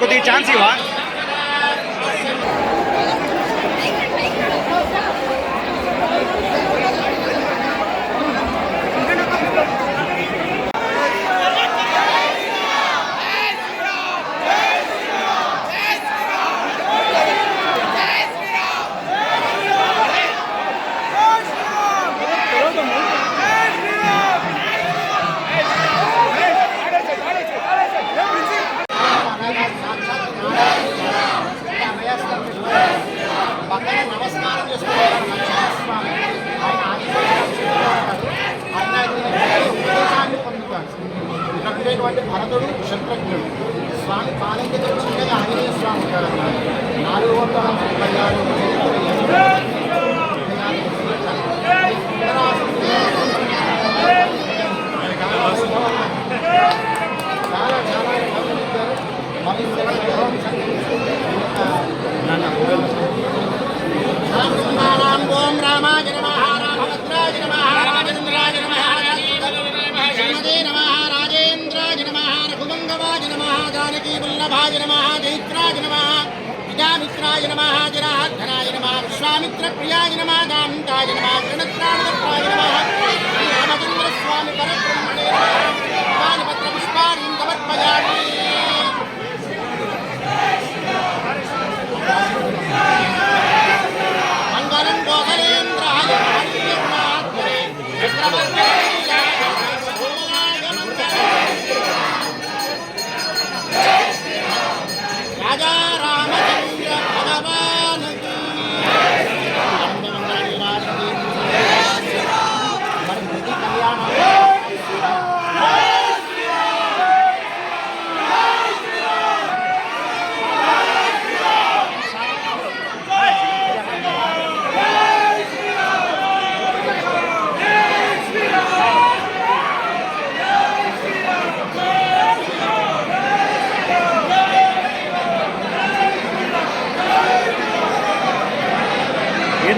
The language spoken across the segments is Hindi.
ಕೊದ್ದಿಗೆ ಚಾನ್ಸ್ ಇವ భరతుడు క్షత్రజ్ఞుడు. స్వామి కాలం కింద చిన్నగా ఆంజనేయ స్వామి ఉంటారన్నారు నాలుగు వందల ముప్పై ఆరు जयेन्द्राय नमः, जयित्राय नमः, पितामित्राय नमः जनार्दनाय नमः, विश्वामित्रप्रियाय नमः दान्ताय नमः, गणत्राणदत्ताय नमः रामचन्द्रस्वामि परब्रह्मणे नमः पानिपत्रपुष्पाणिं समर्पयामि मङ्गलं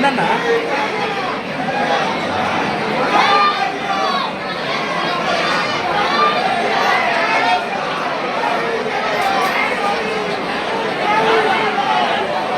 ಬಂದಣ್ಣ